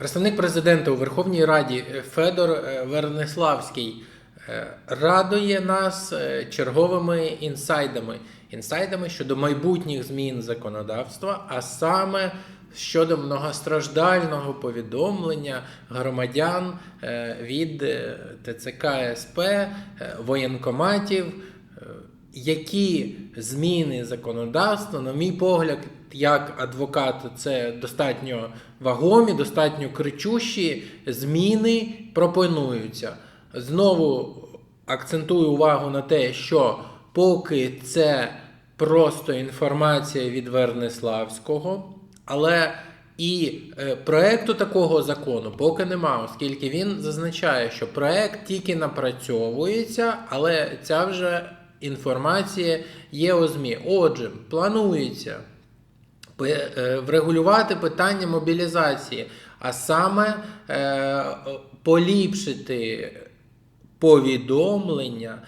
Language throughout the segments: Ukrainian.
Представник президента у Верховній Раді е, Федор е, Верниславський е, радує нас черговими інсайдами. Інсайдами щодо майбутніх змін законодавства, а саме щодо многостраждального повідомлення громадян від ТЦК СП, воєнкоматів, які зміни законодавства, на мій погляд, як адвокат, це достатньо вагомі, достатньо кричущі зміни пропонуються. Знову акцентую увагу на те, що поки це просто інформація від Верниславського, але і е, проекту такого закону поки нема, оскільки він зазначає, що проект тільки напрацьовується, але ця вже інформація є у ЗМІ. Отже, планується врегулювати питання мобілізації, а саме е, поліпшити повідомлення,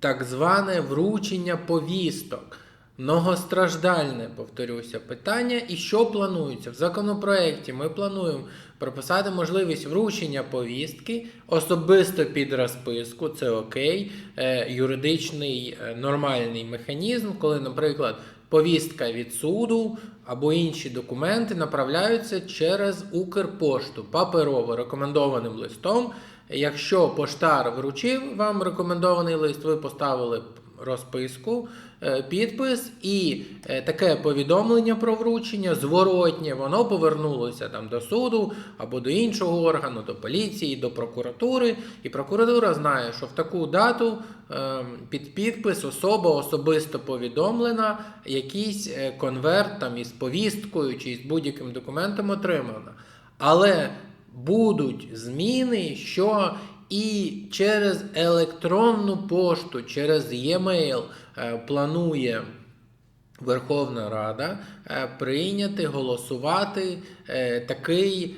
так зване вручення повісток. Многостраждальне, повторюся, питання. І що планується? В законопроекті ми плануємо прописати можливість вручення повістки особисто під розписку, це окей, е, юридичний е, нормальний механізм, коли, наприклад, повістка від суду або інші документи направляються через Укрпошту паперово рекомендованим листом. Якщо поштар вручив вам рекомендований лист, ви поставили розписку, е, підпис і е, таке повідомлення про вручення зворотнє, воно повернулося там до суду або до іншого органу, до поліції, до прокуратури. І прокуратура знає, що в таку дату е, під підпис особа особисто повідомлена, якийсь е, конверт там із повісткою чи з будь-яким документом отримана. Але будуть зміни, що і через електронну пошту, через e-mail е, планує Верховна Рада е, прийняти, голосувати е, такий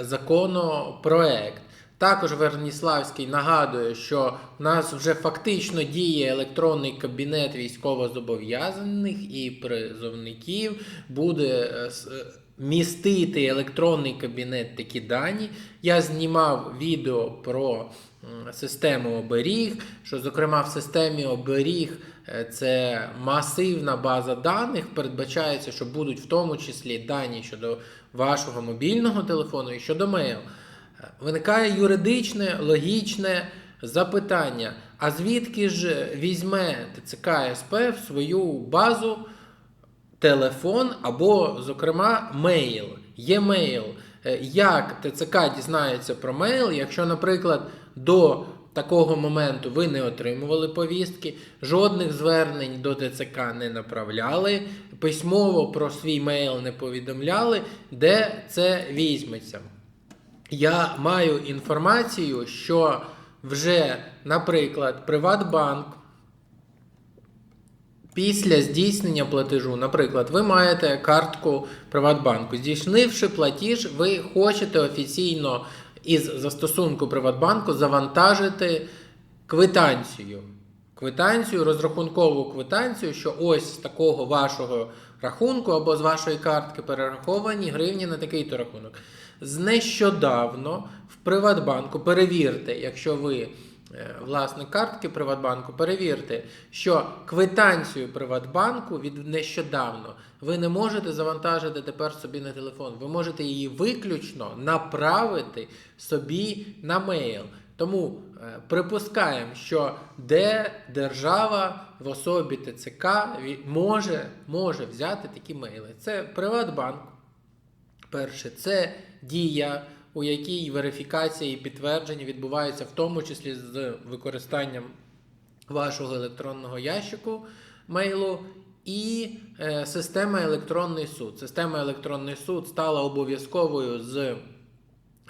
законопроект. Також Верніславський нагадує, що в нас вже фактично діє електронний кабінет військовозобов'язаних і призовників, буде містити електронний кабінет такі дані. Я знімав відео про систему оберіг, що, зокрема, в системі оберіг е, це масивна база даних. Передбачається, що будуть в тому числі дані щодо вашого мобільного телефону і щодо мейл. Е, Виникає юридичне, логічне запитання: а звідки ж візьме ТЦК СП в свою базу телефон або, зокрема, мейл. Є мейл. Е, Як ТЦК дізнається про мейл, якщо, наприклад, до такого моменту ви не отримували повістки, жодних звернень до ТЦК не направляли, письмово про свій мейл не повідомляли, де це візьметься? Я маю інформацію, що вже, наприклад, Приватбанк Після здійснення платежу, наприклад, ви маєте картку Приватбанку. Здійснивши платіж, ви хочете офіційно із застосунку Приватбанку завантажити квитанцію. Квитанцію, розрахункову квитанцію, що ось з такого вашого рахунку або з вашої картки перераховані гривні на такий-то рахунок. З нещодавно в Приватбанку перевірте, якщо ви власник картки Приватбанку, перевірте, що квитанцію Приватбанку від нещодавно ви не можете завантажити тепер собі на телефон. Ви можете її виключно направити собі на мейл. Тому е, припускаємо, що де держава в особі ТЦК може, може взяти такі мейли. Це Приватбанк. Перше, це дія, у якій верифікація і підтвердження відбуваються, в тому числі з використанням вашого електронного ящику мейлу. І е, система електронний суд. Система електронний суд стала обов'язковою з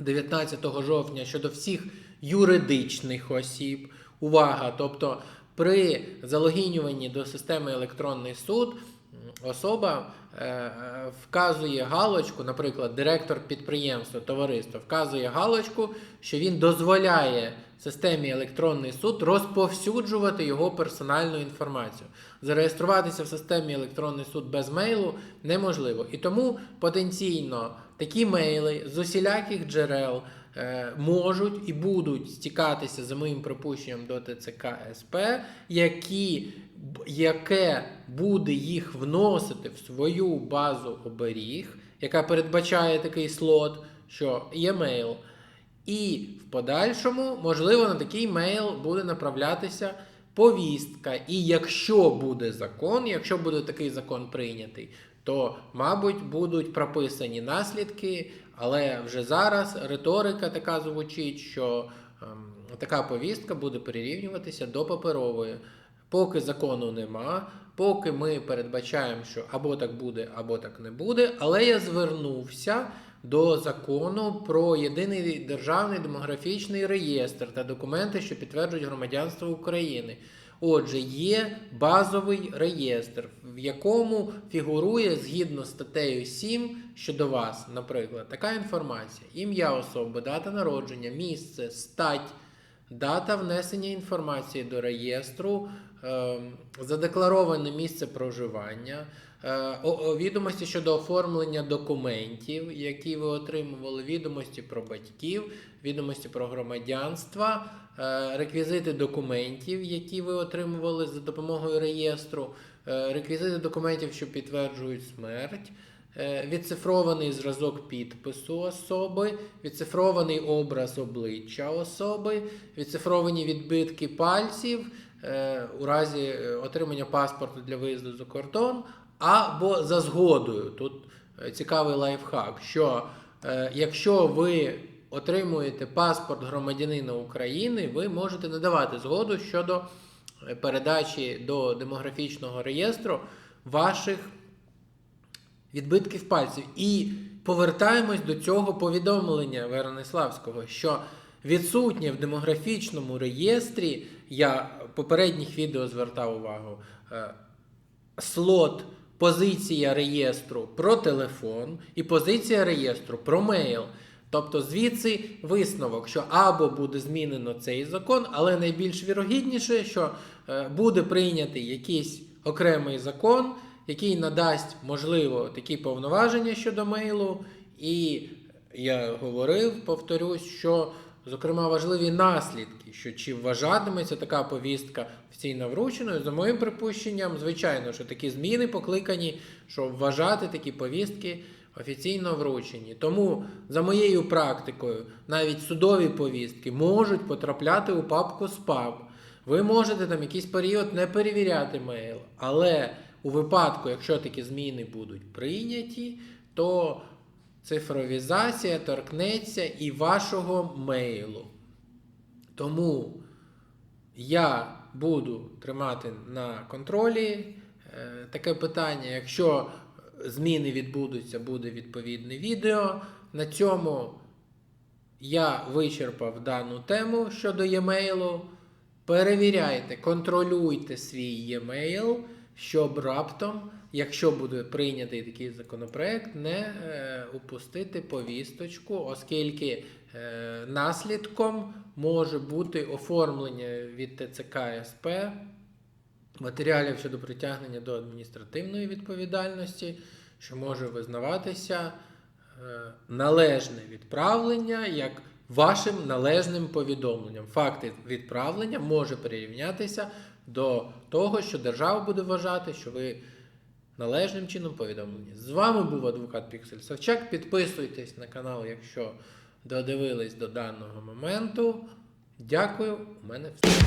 19 жовтня щодо всіх юридичних осіб. Увага! Тобто при залогінюванні до системи електронний суд особа вказує галочку, наприклад, директор підприємства, товариства вказує галочку, що він дозволяє системі електронний суд розповсюджувати його персональну інформацію. Зареєструватися в системі електронний суд без мейлу неможливо. І тому потенційно такі мейли з усіляких джерел е, можуть і будуть стікатися за моїм припущенням до ТЦК СП, які, яке буде їх вносити в свою базу оберіг, яка передбачає такий слот, що є мейл. І в подальшому, можливо, на такий мейл буде направлятися повістка. І якщо буде закон, якщо буде такий закон прийнятий, то, мабуть, будуть прописані наслідки, але вже зараз риторика така звучить, що ем, така повістка буде прирівнюватися до паперової. Поки закону нема, поки ми передбачаємо, що або так буде, або так не буде. Але я звернувся до закону про єдиний державний демографічний реєстр та документи, що підтверджують громадянство України. Отже, є базовий реєстр, в якому фігурує згідно статтею 7 щодо вас, наприклад, така інформація: ім'я особи, дата народження, місце, стать, дата внесення інформації до реєстру, е, задеклароване місце проживання, е, відомості щодо оформлення документів, які ви отримували, відомості про батьків, відомості про громадянство, е, реквізити документів, які ви отримували за допомогою реєстру, реквізити документів, що підтверджують смерть. е, Відцифрований зразок підпису особи, відцифрований образ обличчя особи, відцифровані відбитки пальців е, у разі е, отримання паспорту для виїзду за кордон, або за згодою. Тут е, цікавий лайфхак, що е, якщо ви отримуєте паспорт громадянина України, ви можете надавати згоду щодо е, передачі до демографічного реєстру ваших відбитків пальців. І повертаємось до цього повідомлення Верониславського, що відсутнє в демографічному реєстрі, я попередніх відео звертав увагу, е, слот. Позиція реєстру про телефон і позиція реєстру про мейл. Тобто звідси висновок, що або буде змінено цей закон, але найбільш вірогідніше, що буде прийнятий якийсь окремий закон, який надасть, можливо, такі повноваження щодо мейлу. І я говорив, повторюсь, що зокрема важливі наслідки, що чи вважатиметься така повістка офіційно врученою. За моїм припущенням, звичайно, що такі зміни покликані, що вважати такі повістки офіційно вручені. Тому, за моєю практикою, навіть судові повістки можуть потрапляти у папку спам. Ви можете там якийсь період не перевіряти мейл, але у випадку, якщо такі зміни будуть прийняті, то цифровізація торкнеться і вашого мейлу. Тому я буду тримати на контролі е, таке питання. Якщо зміни відбудуться, буде відповідне відео. На цьому я вичерпав дану тему щодо e-mail. Перевіряйте, контролюйте свій e-mail, щоб раптом, якщо буде прийнятий такий законопроект, не е, упустити повісточку, оскільки е, наслідком може бути оформлення від ТЦК СП матеріалів щодо притягнення до адміністративної відповідальності, що може визнаватися е, належне відправлення як вашим належним повідомленням. Факти відправлення може прирівнятися до того, що держава буде вважати, що ви належним чином повідомлені. З вами був адвокат Піксель Савчак. Підписуйтесь на канал, якщо додивились до даного моменту. Дякую, у мене все.